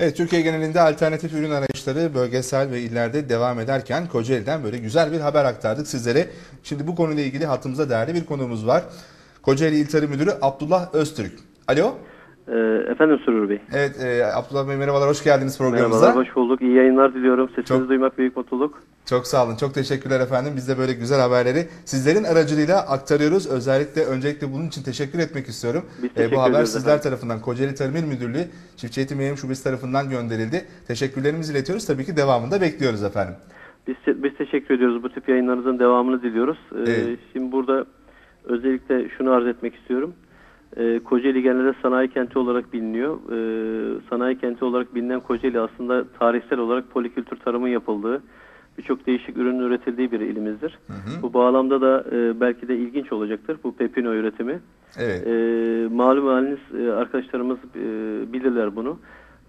Evet, Türkiye genelinde alternatif ürün arayışları bölgesel ve illerde devam ederken Kocaeli'den böyle güzel bir haber aktardık sizlere. Şimdi bu konuyla ilgili hattımızda değerli bir konuğumuz var. Kocaeli İl Tarım Müdürü Abdullah Öztürk. Alo. Ee, efendim Sürür Bey. Evet, e, Abdullah Bey merhabalar, hoş geldiniz programımıza. Merhabalar, hoş bulduk. İyi yayınlar diliyorum. Sesinizi Çok- duymak büyük mutluluk. Çok sağ olun, çok teşekkürler efendim. Biz de böyle güzel haberleri sizlerin aracılığıyla aktarıyoruz. Özellikle öncelikle bunun için teşekkür etmek istiyorum. Biz E, teşekkür bu haber sizler efendim. tarafından Kocaeli Tarım Müdürlüğü Çiftçi Eğitim Yayın Şubesi tarafından gönderildi. Teşekkürlerimizi iletiyoruz. Tabii ki devamında bekliyoruz efendim. Biz, biz teşekkür ediyoruz. Bu tip yayınlarınızın devamını diliyoruz. Ee, Evet. Şimdi burada özellikle şunu arz etmek istiyorum. Ee, Kocaeli genelde sanayi kenti olarak biliniyor. Ee, sanayi kenti olarak bilinen Kocaeli aslında tarihsel olarak polikültür tarımın yapıldığı, birçok değişik ürünün üretildiği bir ilimizdir. Bu bağlamda da e, belki de ilginç olacaktır bu pepino üretimi. Evet. E, malum haliniz e, arkadaşlarımız e, bilirler bunu.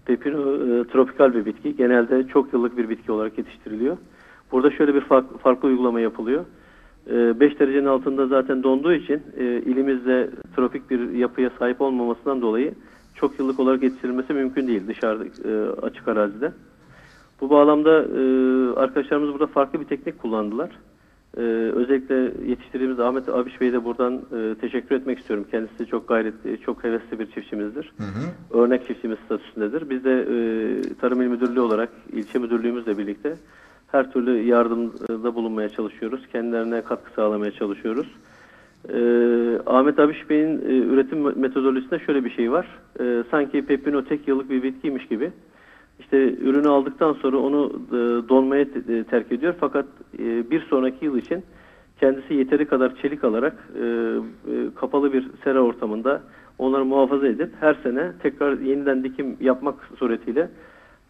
Pepino e, tropikal bir bitki. Genelde çok yıllık bir bitki olarak yetiştiriliyor. Burada şöyle bir fark- farklı uygulama yapılıyor. 5 derecenin altında zaten donduğu için e, ilimizde tropik bir yapıya sahip olmamasından dolayı çok yıllık olarak yetiştirilmesi mümkün değil dışarıda e, açık arazide. Bu bağlamda e, arkadaşlarımız burada farklı bir teknik kullandılar. Özellikle yetiştirdiğimiz Ahmet Abiş Bey'e de buradan teşekkür etmek istiyorum. Kendisi çok gayretli, çok hevesli bir çiftçimizdir. Hı hı. Örnek çiftçimiz statüsündedir. Biz de Tarım İl Müdürlüğü olarak ilçe müdürlüğümüzle birlikte her türlü yardımda bulunmaya çalışıyoruz. Kendilerine katkı sağlamaya çalışıyoruz. E, Ahmet Abiş Bey'in e, üretim metodolojisinde şöyle bir şey var. E, sanki pepino tek yıllık bir bitkiymiş gibi. İşte ürünü aldıktan sonra onu e, donmaya te- e, terk ediyor. Fakat e, bir sonraki yıl için kendisi yeteri kadar çelik alarak e, e, kapalı bir sera ortamında onları muhafaza edip her sene tekrar yeniden dikim yapmak suretiyle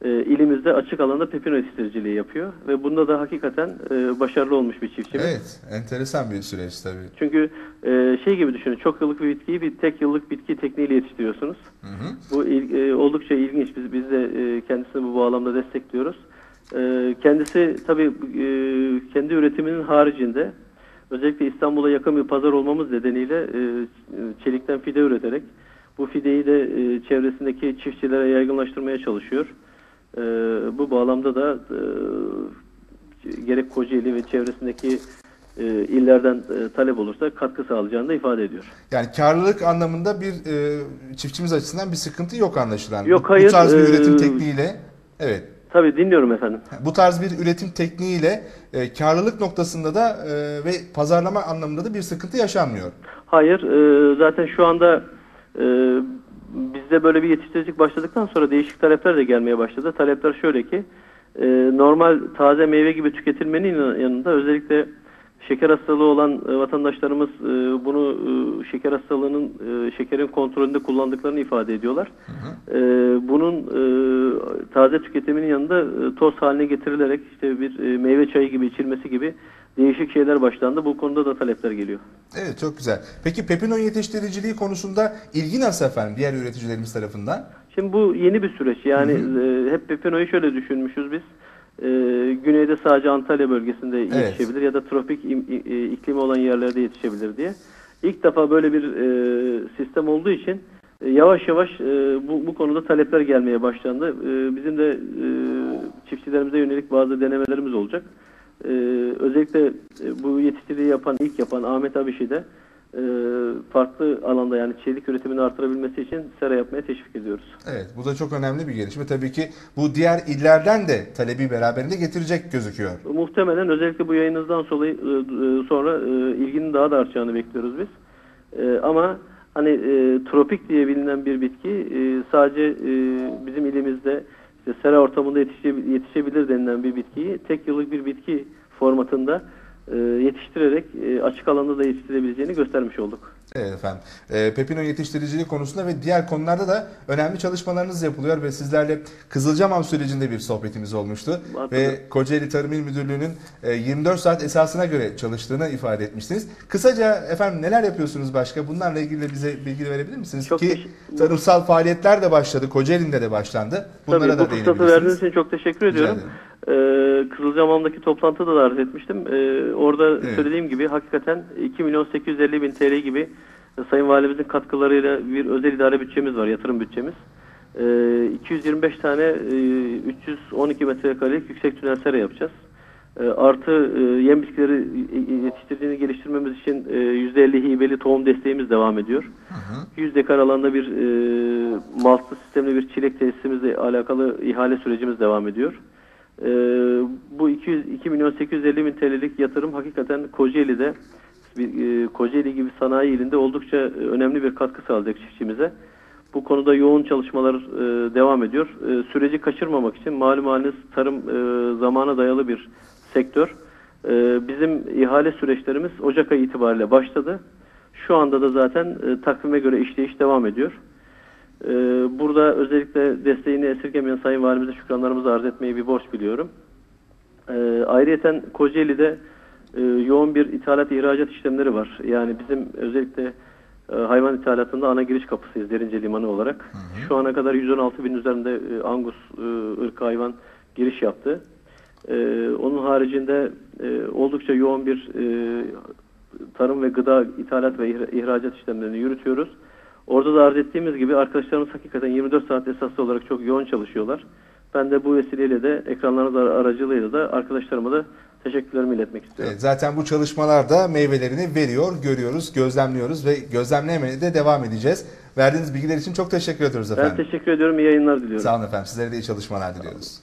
e, ilimizde açık alanda pepino yetiştiriciliği yapıyor. Ve bunda da hakikaten e, başarılı olmuş bir çiftçimiz. Evet, enteresan bir süreç tabii. Çünkü e, şey gibi düşünün çok yıllık bir bitkiyi bir tek yıllık bitki tekniğiyle yetiştiriyorsunuz. Hı hı. Bu il- e, oldukça ilginç. Biz, biz de e, kendisini bu bağlamda destekliyoruz. E, kendisi tabii e, kendi üretiminin haricinde özellikle İstanbul'a yakın bir pazar olmamız nedeniyle e, çelikten fide üreterek bu fideyi de e, çevresindeki çiftçilere yaygınlaştırmaya çalışıyor. E, bu bağlamda da e, gerek Kocaeli ve çevresindeki e, illerden e, talep olursa katkı sağlayacağını da ifade ediyor. Yani karlılık anlamında bir e, çiftçimiz açısından bir sıkıntı yok anlaşılan. Yok, Bu- hayır, Bu tarz bir e, üretim tekniğiyle, evet. Tabii dinliyorum efendim. Bu tarz bir üretim tekniğiyle e, karlılık noktasında da e, ve pazarlama anlamında da bir sıkıntı yaşanmıyor. Hayır, e, zaten şu anda e, bizde böyle bir yetiştiricilik başladıktan sonra değişik talepler de gelmeye başladı. Talepler şöyle ki, e, normal taze meyve gibi tüketilmenin yanında özellikle şeker hastalığı olan e, vatandaşlarımız e, bunu e, şeker hastalığının e, şekerin kontrolünde kullandıklarını ifade ediyorlar. E, bunun e, taze tüketiminin yanında e, toz haline getirilerek işte bir e, meyve çayı gibi içilmesi gibi değişik şeyler başlandı. Bu konuda da talepler geliyor. Evet çok güzel. Peki pepino yetiştiriciliği konusunda ilgi nasıl efendim diğer üreticilerimiz tarafından? Şimdi bu yeni bir süreç. Yani e, hep Pepino'yu şöyle düşünmüşüz biz. E, güneyde sadece Antalya bölgesinde yetişebilir ya da tropik im- e, iklimi olan yerlerde yetişebilir diye. İlk defa böyle bir e, sistem olduğu için e, yavaş yavaş e, bu, bu konuda talepler gelmeye başlandı. E, bizim de e, çiftçilerimize yönelik bazı denemelerimiz olacak. E, özellikle e, bu yetiştiriciyi yapan, ilk yapan Ahmet Abiş'i de e, farklı alanda yani çelik üretimini artırabilmesi için sera yapmaya teşvik ediyoruz. Evet bu da çok önemli bir gelişme. Tabii ki bu diğer illerden de talebi beraberinde getirecek gözüküyor. Muhtemelen özellikle bu yayınınızdan sonra, e, e, sonra e, ilginin daha da artacağını bekliyoruz biz. E, Ama hani e, tropik diye bilinen bir bitki e, sadece e, bizim ilimizde işte sera ortamında yetişe- yetişebilir denilen bir bitkiyi tek yıllık bir bitki formatında e, yetiştirerek e, açık alanda da yetiştirebileceğini göstermiş olduk. Efendim. E, pepino yetiştiriciliği konusunda ve diğer konularda da önemli çalışmalarınız yapılıyor ve sizlerle Kızılcamam sürecinde bir sohbetimiz olmuştu. Hatırlıyorum. Ve Kocaeli Tarım İl Müdürlüğü'nün e, 24 saat esasına göre çalıştığını ifade etmiştiniz. Kısaca efendim neler yapıyorsunuz başka? Bunlarla ilgili de bize bilgi verebilir misiniz? Çok Ki tarımsal faaliyetler de başladı. Kocaeli'nde de başlandı. Bunlara Tabii da bu fırsatı verdiğiniz için çok teşekkür ediyorum. Ee, Kızılcamam'daki toplantıda da arz etmiştim. Ee, orada Evet. söylediğim gibi hakikaten 2 milyon 850 bin TL gibi e, Sayın Valimizin katkılarıyla bir özel idare bütçemiz var, yatırım bütçemiz. E, 225 tane e, 312 metrekarelik yüksek tünel sera yapacağız. E, artı e, yem bitkileri e, yetiştirdiğini geliştirmemiz için e, %50 hibeli tohum desteğimiz devam ediyor. 100 dekar alanda bir e, maltlı sistemli bir çilek tesisimizle alakalı ihale sürecimiz devam ediyor. E, bu 200, 2 milyon 850 bin TL'lik yatırım hakikaten Kocaeli'de bir, e, Kocaeli gibi sanayi ilinde oldukça e, önemli bir katkı sağlayacak çiftçimize. Bu konuda yoğun çalışmalar e, devam ediyor. E, süreci kaçırmamak için malum haliniz tarım e, zamana dayalı bir sektör. E, bizim ihale süreçlerimiz Ocak ayı itibariyle başladı. Şu anda da zaten e, takvime göre işleyiş devam ediyor. E, burada özellikle desteğini esirgemeyen Sayın Valimize şükranlarımızı arz etmeyi bir borç biliyorum. E, ayrıyeten Kocaeli'de e, yoğun bir ithalat ihracat işlemleri var. Yani bizim özellikle e, hayvan ithalatında ana giriş kapısıyız Derince Limanı olarak. Şu ana kadar 116 bin üzerinde e, Angus e, ırkı hayvan giriş yaptı. E, onun haricinde e, oldukça yoğun bir e, tarım ve gıda ithalat ve ihra- ihracat işlemlerini yürütüyoruz. Orada da arz ettiğimiz gibi arkadaşlarımız hakikaten 24 saat esaslı olarak çok yoğun çalışıyorlar. Ben de bu vesileyle de ekranlarınız ar- aracılığıyla da arkadaşlarıma da teşekkürlerimi iletmek istiyorum. Evet, zaten bu çalışmalar da meyvelerini veriyor, görüyoruz, gözlemliyoruz ve gözlemlemeye de devam edeceğiz. Verdiğiniz bilgiler için çok teşekkür ediyoruz Ben efendim. teşekkür ediyorum. İyi yayınlar diliyorum. Sağ olun efendim. Sizlere de iyi çalışmalar diliyoruz.